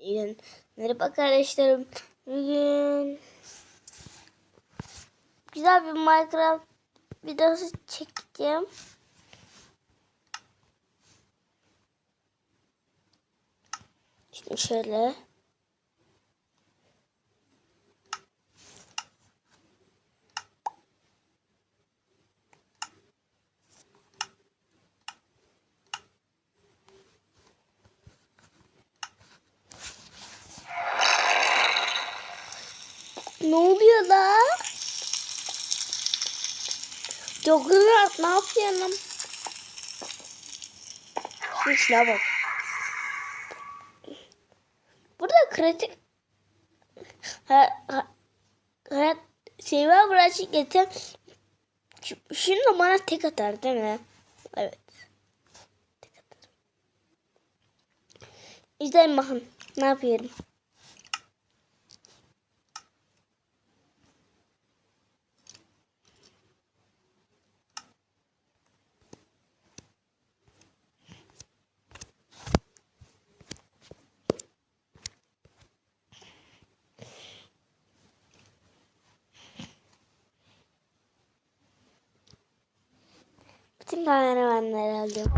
İyi Merhaba arkadaşlarım. Bugün güzel bir Minecraft videosu çekeceğim. Şimdi şöyle. Ne oluyor la? Jogger ne yapıyorsun? Şimdi şuna bak. Burada kritik ha, ha, hayat seviye getir. Ş- Şimdi bana tek atar değil mi? Evet. Tek atar. İzleyin bakın. Ne yapıyorum? Bütün kameramanları aldım.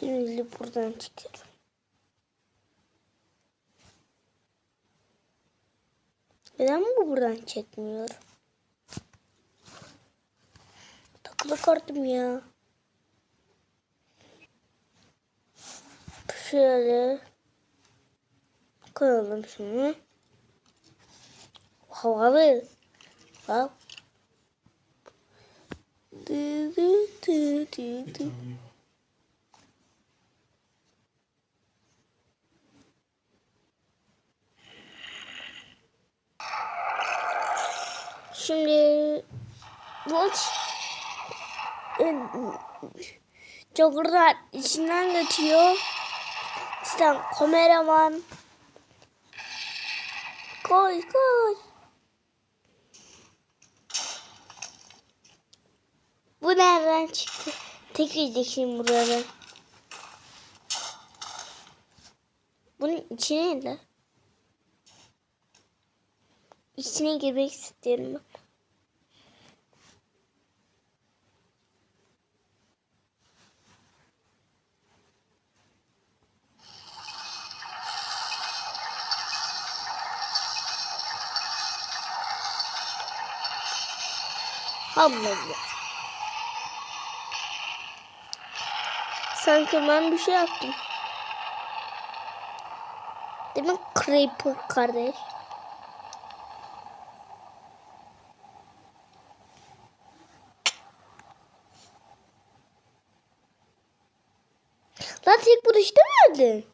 Şimdi buradan çıkıyorum. Neden bu buradan çekmiyor? Takılı kartım ya. Şöyle koyalım şunu. Havalı. Bak. Dı dı dı dı dı. Şimdi bu Jogger'lar içinden geçiyor. Sen kameraman. Koy koy. Bu nereden çıktı? Tek yiyeceksin burada. Bunun içine ne? lan? İçine girmek istiyorum Allah. Sanki ben bir şey yaptım. Değil mi Creeper kardeş? Lan tek bunu istemedin.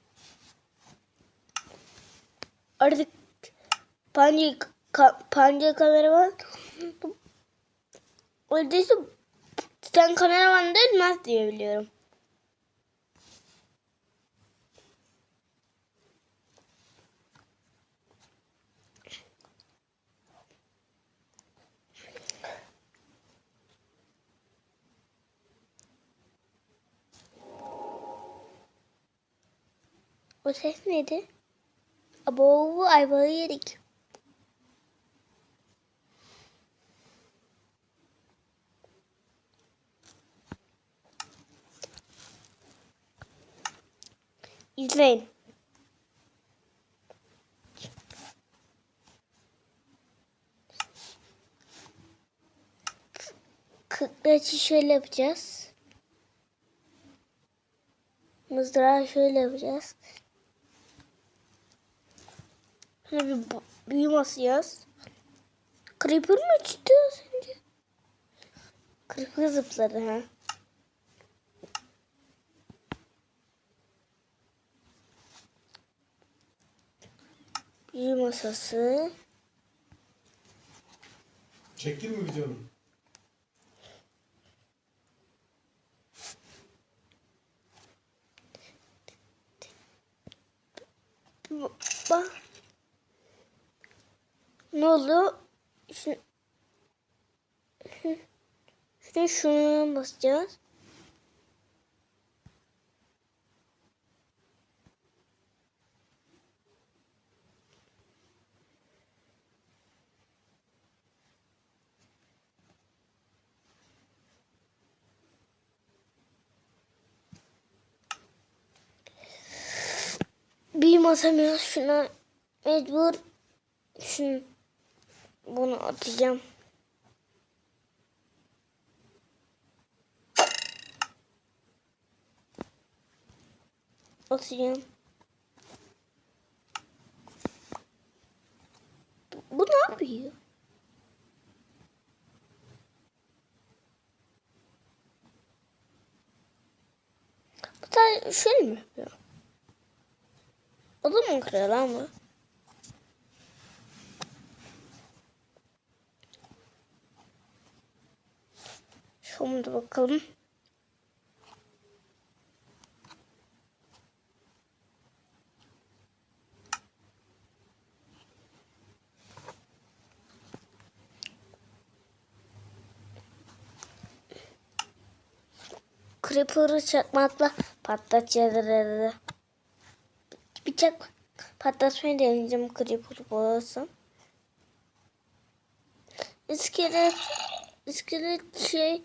Artık panca, ka, panca kameraman Öyleyse sen kameraman değil mi diye biliyorum. O ses neydi? Abo ayvalı yedik. İzleyin. Kıkraçı şöyle yapacağız. Mızrağı şöyle yapacağız. Şöyle bir büyü basacağız. Creeper mı çıktı az? Creeper zıpladı ha. Büyü masası. Çektin mi videonu? Bak. Ne oldu? Şunu, şunu şunu basacağız. Basamıyoruz şuna. Mecbur şunu bunu atacağım. Atacağım. Bu ne yapıyor? Bu da şöyle mi yapıyor? Kırıyor lan bu? Şimdi bakalım. Creeper'ı çakmakla patlatacağız. Bıçak patlatmayı deneyeceğim Creeper'ı boğazım. İskelet, iskelet şey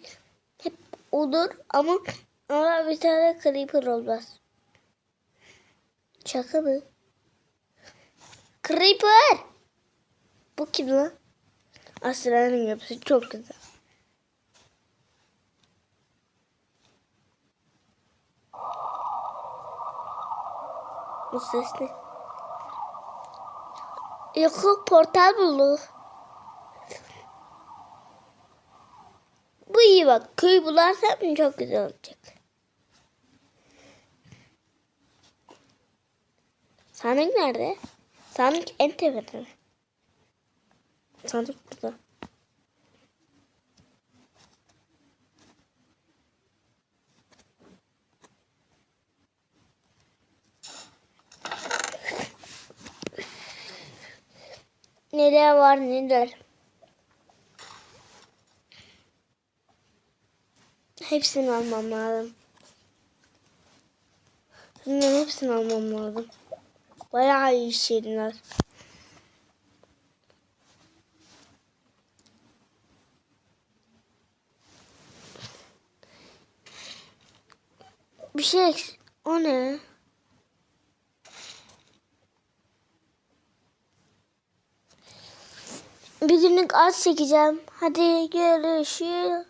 hep olur ama ama bir tane Creeper olmaz. Şaka mı? Creeper! Bu kim lan? Aslanın yapısı çok güzel. Bu ses ne? Yok portal buldu. Bu iyi bak. Köy bularsam çok güzel olacak. Sandık nerede? Sandık en tepede? Sandık burada. Neler var neler. Hepsini almam lazım. Bunların hepsini almam lazım. Bayağı iyi şeyler. Bir şey o ne? Bir günlük az çekeceğim. Hadi görüşürüz.